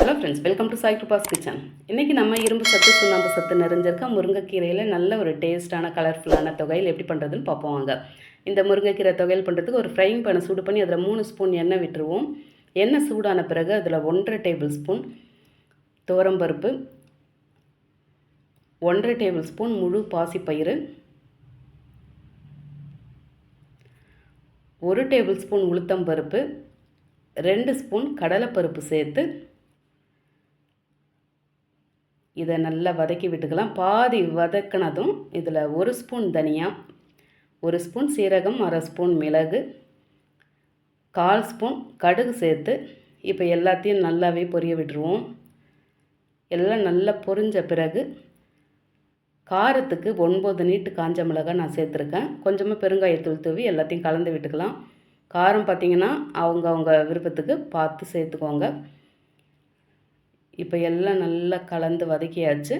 Hello friends welcome to Sai Kripa's kitchen இன்றைக்கி நம்ம இரும்பு சத்து சுண்ணாம்பு சத்து நிறைஞ்சிருக்க முருங்கைக்கீரையில் நல்ல ஒரு டேஸ்ட்டான கலர்ஃபுல்லான தொகையில் எப்படி பண்ணுறதுன்னு பார்ப்போம் வாங்க. இந்த முருங்கைக்கீரை தொகையில் பண்ணுறதுக்கு ஒரு ஃப்ரைங் பண்ண சூடு பண்ணி அதில் மூணு ஸ்பூன் எண்ணெய் விட்டுருவோம். எண்ணெய் சூடான பிறகு அதில் ஒன்றரை டேபிள் ஸ்பூன் துவரம்பருப்பு ஒன்றரை டேபிள் ஸ்பூன் முழு பாசிப்பயிறு ஒரு டேபிள் ஸ்பூன் உளுத்தம்பருப்பு ரெண்டு ஸ்பூன் கடலைப்பருப்பு சேர்த்து இதை நல்லா வதக்கி விட்டுக்கலாம். பாதி வதக்கினதும் இதில் ஒரு ஸ்பூன் தனியா ஒரு ஸ்பூன் சீரகம் அரை ஸ்பூன் மிளகு கால் ஸ்பூன் கடுகு சேர்த்து இப்போ எல்லாத்தையும் நல்லாவே பொரிய விட்டுருவோம். எல்லாம் நல்லா பொரிஞ்ச பிறகு காரத்துக்கு ஒன்பது நீட்டு காஞ்ச மிளகாய் நான் சேர்த்துருக்கேன். கொஞ்சமாக பெருங்காயத்தூள் தூவி எல்லாத்தையும் கலந்து விட்டுக்கலாம். காரம் பார்த்திங்கன்னா அவங்கவுங்க விருப்பத்துக்கு பார்த்து சேர்த்துக்கோங்க. இப்போ எல்லாம் நல்லா கலந்து வதக்கியாச்சு.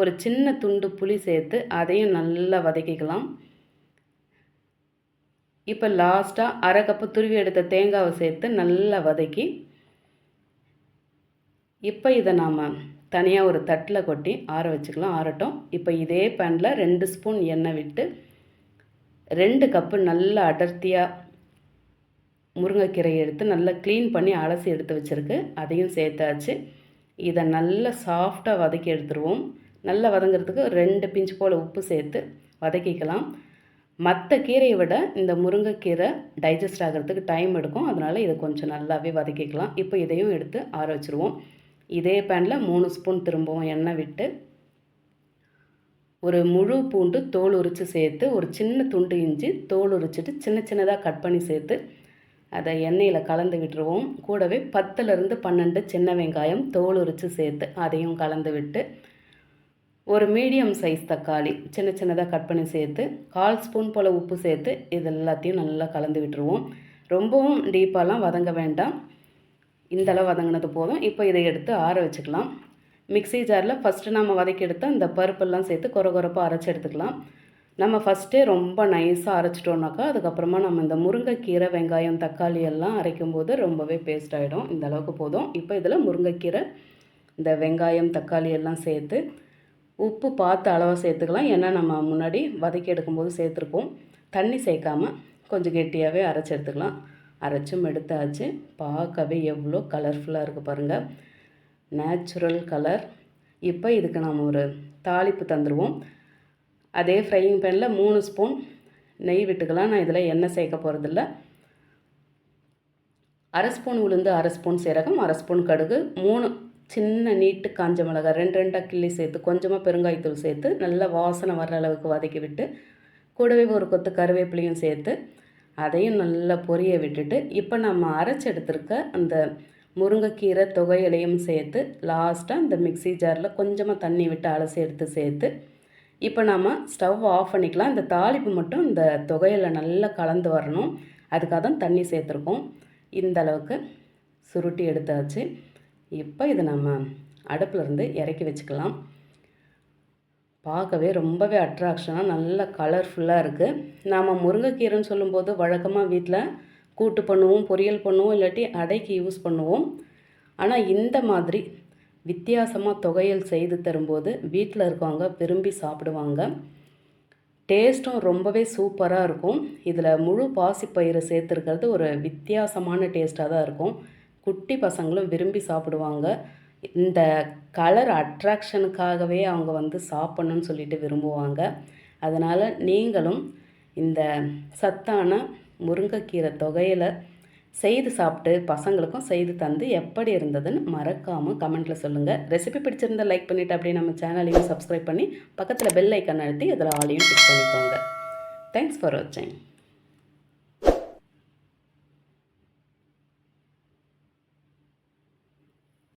ஒரு சின்ன துண்டு புளி சேர்த்து அதையும் நல்லா வதக்கிக்கலாம். இப்போ லாஸ்ட்டாக அரை கப்பு துருவி எடுத்த தேங்காவை சேர்த்து நல்லா வதக்கி இப்போ இதை நாம் தனியாக ஒரு தட்டில் கொட்டி ஆற வச்சுக்கலாம். ஆறட்டும். இப்போ இதே பேனில் ரெண்டு ஸ்பூன் எண்ணெய் விட்டு ரெண்டு கப்பு நல்லா அடர்த்தியாக முருங்கைக்கீரையை எடுத்து நல்லா க்ளீன் பண்ணி அலசி எடுத்து வச்சுருக்கு. அதையும் சேர்த்தாச்சு. இதை நல்லா சாஃப்டாக வதக்கி எடுத்துருவோம். நல்லா வதங்கிறதுக்கு ரெண்டு பிஞ்சு போல் உப்பு சேர்த்து வதக்கிக்கலாம். மற்ற கீரையை விட இந்த முருங்கைக்கீரை டைஜஸ்ட் ஆகிறதுக்கு டைம் எடுக்கும். அதனால் இதை கொஞ்சம் நல்லாவே வதக்கிக்கலாம். இப்போ இதையும் எடுத்து ஆற வச்சுருவோம். இதே பேனில் மூணு ஸ்பூன் திரும்பவும் எண்ணெய் விட்டு ஒரு முழு பூண்டு தோல் உரித்து சேர்த்து ஒரு சின்ன துண்டு இஞ்சி தோல் உரிச்சிட்டு சின்ன சின்னதாக கட் பண்ணி சேர்த்து அதை எண்ணெயில் கலந்து விட்டுருவோம். கூடவே பத்துலேருந்து பன்னெண்டு சின்ன வெங்காயம் தோல் உரித்து சேர்த்து அதையும் கலந்து விட்டு ஒரு மீடியம் சைஸ் தக்காளி சின்ன சின்னதாக கட் பண்ணி சேர்த்து கால் ஸ்பூன் போல் உப்பு சேர்த்து இது எல்லாத்தையும் நல்லா கலந்து விட்டுருவோம். ரொம்பவும் டீப்பாலாம் வதங்க வேண்டாம். இந்தளவு வதங்கினது போதும். இப்போ இதை எடுத்து ஆற வச்சுக்கலாம். மிக்ஸி ஜாரில் ஃபஸ்ட்டு நம்ம வதக்கி எடுத்தால் இந்த பருப்பெல்லாம் சேர்த்து குறை குறைப்பாக அரைச்சி எடுத்துக்கலாம். நம்ம ஃபஸ்ட்டே ரொம்ப நைஸாக அரைச்சிட்டோம்னாக்கா அதுக்கப்புறமா நம்ம இந்த முருங்கைக்கீரை வெங்காயம் தக்காளி எல்லாம் அரைக்கும் போது ரொம்பவே பேஸ்ட் ஆகிடும் இந்த அளவுக்கு போதும். இப்போ இதில் முருங்கைக்கீரை இந்த வெங்காயம் தக்காளி எல்லாம் சேர்த்து உப்பு பார்த்து அளவாக சேர்த்துக்கலாம். ஏன்னா நம்ம முன்னாடி வதக்கி எடுக்கும்போது சேர்த்துருப்போம். தண்ணி சேர்க்காமல் கொஞ்சம் கெட்டியாகவே அரைச்சி எடுத்துக்கலாம். அரைச்சும் எடுத்தாச்சு. பார்க்கவே எவ்வளோ கலர்ஃபுல்லாக இருக்குது பாருங்கள் நேச்சுரல் கலர் இப்போ இதுக்கு நம்ம ஒரு தாளிப்பு தந்துடுவோம் அதே ஃப்ரையிங் பேனில் மூணு ஸ்பூன் நெய் விட்டுக்கலாம். நான் இதில் எண்ணெய் சேர்க்க போகிறதில்ல அரை ஸ்பூன் உளுந்து அரை ஸ்பூன் சீரகம் அரை ஸ்பூன் கடுகு மூணு சின்ன நீட்டு காஞ்ச மிளகாய் ரெண்டு ரெண்டாக கிள்ளி சேர்த்து கொஞ்சமாக பெருங்காயத்தூள் சேர்த்து நல்லா வாசனை வர்ற அளவுக்கு வதக்கி விட்டு கூடவே ஒரு கொத்து கருவேப்பிலையும் சேர்த்து அதையும் நல்லா பொரிய விட்டுட்டு இப்போ நம்ம அரைச்சி எடுத்துருக்க அந்த முருங்கைக்கீரை தொகையிலையும் சேர்த்து லாஸ்ட்டாக இந்த மிக்ஸி ஜாரில் கொஞ்சமாக தண்ணி விட்டு அலசி எடுத்து சேர்த்து இப்போ நாம் ஸ்டவ் ஆஃப் பண்ணிக்கலாம். இந்த தாளிப்பு மட்டும் இந்த தொகையில் நல்லா கலந்து வரணும். அதுக்காக தான் தண்ணி சேர்த்துருக்கோம். இந்த அளவுக்கு சுருட்டி எடுத்தாச்சு. இப்போ இதை நம்ம அடுப்பிலிருந்து இறக்கி வச்சுக்கலாம். பார்க்கவே ரொம்பவே அட்ராக்ஷனாக நல்ல கலர்ஃபுல்லாக இருக்குது நாம் முருங்கைக்கீரைன்னு சொல்லும்போது வழக்கமாக வீட்டில் கூட்டு பண்ணுவோம் பொரியல் பண்ணுவோம் இல்லாட்டி அடைக்கு யூஸ் பண்ணுவோம். ஆனால் இந்த மாதிரி வித்தியாசமாக தொகையல் செய்து தரும்போது வீட்டில் இருக்கவங்க விரும்பி சாப்பிடுவாங்க. டேஸ்ட்டும் ரொம்பவே சூப்பராக இருக்கும். இதில் முழு பாசிப்பயிறு சேர்த்துருக்கிறது ஒரு வித்தியாசமான டேஸ்ட்டாக தான் இருக்கும். குட்டி பசங்களும் விரும்பி சாப்பிடுவாங்க. இந்த கலர் அட்ராக்ஷனுக்காகவே அவங்க வந்து சாப்பிட்ணுன்னு சொல்லிட்டு விரும்புவாங்க. அதனால் நீங்களும் இந்த சத்தான முருங்கைக்கீரை தொகையில் செய்து சாப்பிட்டு பசங்களுக்கும் செய்து தந்து எப்படி இருந்ததுன்னு மறக்காமல் கமெண்ட்டில் சொல்லுங்கள் ரெசிபி பிடிச்சிருந்தா லைக் பண்ணிவிட்டு அப்படியே நம்ம சேனலையும் சப்ஸ்கிரைப் பண்ணி பக்கத்தில் பெல் ஐக்கன் அழுத்தி அதில் ஆலையும் கிளிக் பண்ணிக்கோங்க. தேங்க்ஸ் ஃபார் வாட்சிங்